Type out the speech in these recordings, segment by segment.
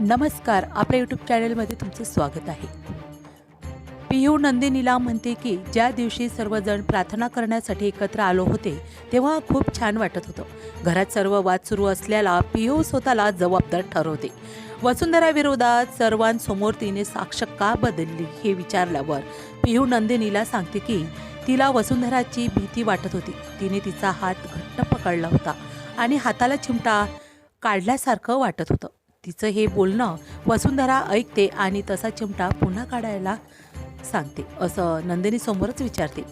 नमस्कार आपल्या यूट्यूब चॅनलमध्ये तुमचं स्वागत आहे. पियू नंदिनीला म्हणते की ज्या दिवशी सर्वजण प्रार्थना करण्यासाठी एकत्र आलो होते तेव्हा खूप छान वाटत होतं. घरात सर्व वाद सुरू असल्याला पियू स्वतःला जबाबदार ठरवते. वसुंधराविरोधात सर्वांसमोर तिने साक्ष का बदलली हे विचारल्यावर पियू नंदिनीला सांगते की तिला वसुंधराची भीती वाटत होती. तिने तिचा हात घट्ट पकडला होता आणि हाताला चिमटा काढल्यासारखं वाटत होतं. तिचं हे बोलणं वसुंधरा ऐकते आणि तसा चिमटा पुन्हा काढायला सांगते. असं नंदिनी समोरच विचारते.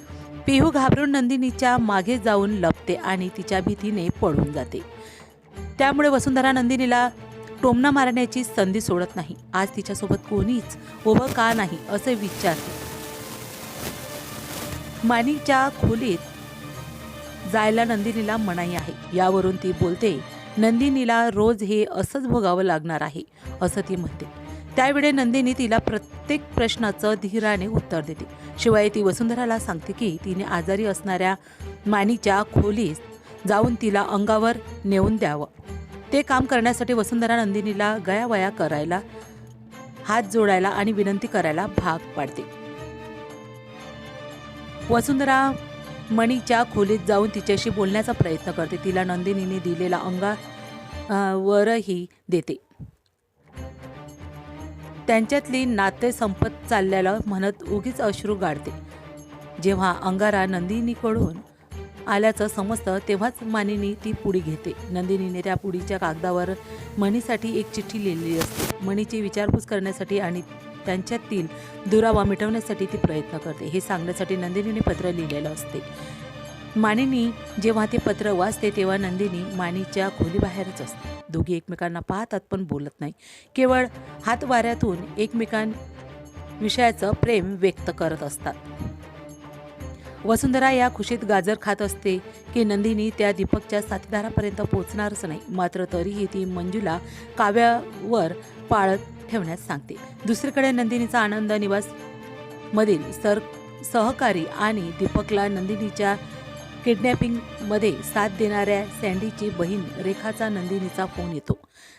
पिहू घाबरून नंदिनीच्या मागे जाऊन लपते आणि तिच्या भीतीने पळून जाते. त्यामुळे वसुंधरा नंदिनीला टोमणा मारण्याची संधी सोडत नाही. आज तिच्यासोबत कोणीच उभं का नाही असे विचारते. माणिकच्या खोलीत जायला नंदिनीला मनाई आहे. यावरून ती बोलते नंदिनीला रोज हे असंच भोगावं लागणार आहे असं ती म्हणते. त्यावेळी नंदिनी तिला प्रत्येक प्रश्नाचं धीराने उत्तर देते. शिवाय ती वसुंधराला सांगते की तिने आजारी असणाऱ्या मानीच्या खोलीत जाऊन तिला अंगावर नेऊन द्यावं. ते काम करण्यासाठी वसुंधरा नंदिनीला गयावया करायला हात जोडायला आणि विनंती करायला भाग पाडते. वसुंधरा मणीच्या खोलीत जाऊन तिच्याशी बोलण्याचा प्रयत्न करते. तिला नंदिनीने दिलेला अंगा वरही देते. त्यांच्यातली नाते संपत चालल्याला म्हणत उगीच अश्रू गाडते. जेव्हा अंगारा नंदिनीकडून आल्याचं समजतं तेव्हाच मानिनी ती पुडी घेते. नंदिनीने त्या पुडीच्या कागदावर मणीसाठी एक चिठ्ठी लिहिलेली असते. मणीची विचारपूस करण्यासाठी आणि त्यांच्यातील दुरावा मिटवण्यासाठी ती प्रयत्न करते. हे सांगण्यासाठी नंदिनीने पत्र लिहिलेलं असते. मानिनी जेव्हा ते पत्र वाचते तेव्हा नंदिनी मानीच्या खोलीबाहेरच असते. दोघी एकमेकांना पाहतात पण बोलत नाही. केवळ हात वाऱ्यातून एकमेकां विषयाचं प्रेम व्यक्त करत असतात. वसुंधरा या खुशीत गाजर खात असते की नंदिनी त्या दीपकच्या साथीदारापर्यंत पोहोचणारच नाही. मात्र तरीही ती मंजूला काव्यावर पाळत ठेवण्यास सांगते. दुसरीकडे नंदिनीचा आनंद निवास मधील सर सहकारी आणि दीपकला नंदिनीच्या किडनॅपिंगमध्ये साथ देणाऱ्या सँडीची बहीण रेखाचा नंदिनीचा फोन येतो.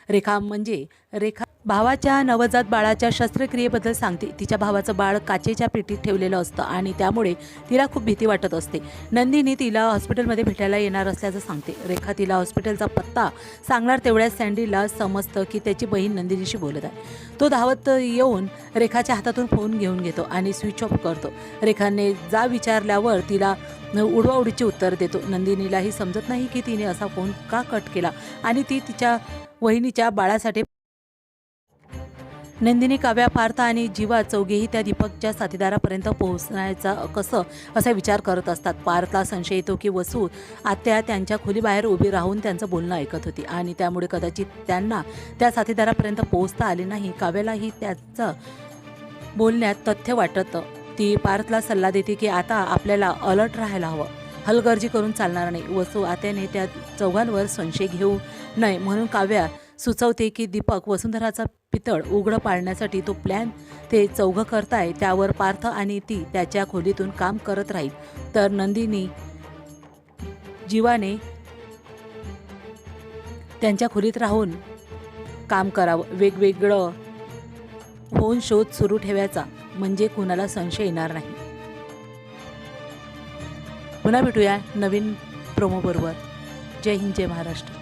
रेखा म्हणजे रेखा भावाच्या नवजात बाळाच्या शस्त्रक्रियेबद्दल सांगते. तिच्या भावाचं बाळ काचेच्या पेटीत ठेवलेलं असतं आणि त्यामुळे तिला खूप भीती वाटत असते. नंदिनी तिला हॉस्पिटलमध्ये भेटायला येणार असल्याचं सांगते. रेखा तिला हॉस्पिटलचा पत्ता सांगणार तेवढ्याच सँडीला समजतं की त्याची बहीण नंदिनीशी बोलत आहे. तो धावत येऊन रेखाच्या हातातून फोन घेऊन घेतो आणि स्विच ऑफ करतो. रेखाने जा विचारल्यावर तिला उडवाउडीचे उत्तर देतो. नंदिनीलाही समजत नाही की तिने असा फोन का कट केला आणि ती तिच्या वहिनीच्या बाळासाठी नंदिनी काव्या पार्थ आणि जीवा चौघेही त्या दीपकच्या साथीदारापर्यंत पोहोचण्याचा कसं असा विचार करत असतात. पार्थला संशय येतो की वसू आत्या त्यांच्या खोलीबाहेर उभी राहून त्यांचं बोलणं ऐकत होती आणि त्यामुळे कदाचित त्यांना त्या साथीदारापर्यंत पोहोचता आले नाही. काव्यालाही त्याचं बोलण्यात तथ्य वाटत ती पार्थला सल्ला देते की आता आपल्याला अलर्ट राहायला हवं. हलगर्जी करून चालणार नाही. वसू आत्याने त्या चौघांवर संशय घेऊ नये म्हणून काव्या सुचवते की दीपक वसुंधराचा पितळ उघडं पाळण्यासाठी तो प्लॅन ते चौघं करताय त्यावर पार्थ आणि ती त्याच्या खोलीतून काम करत राहील. तर नंदिनी जीवाने त्यांच्या खोलीत राहून काम करावं. वेगवेगळं होऊन शोध सुरू ठेवायचा. म्हणजे कुणाला संशय येणार नाही. पुन्हा भेटूया नवीन प्रोमोबरोबर जय हिंद जय महाराष्ट्र.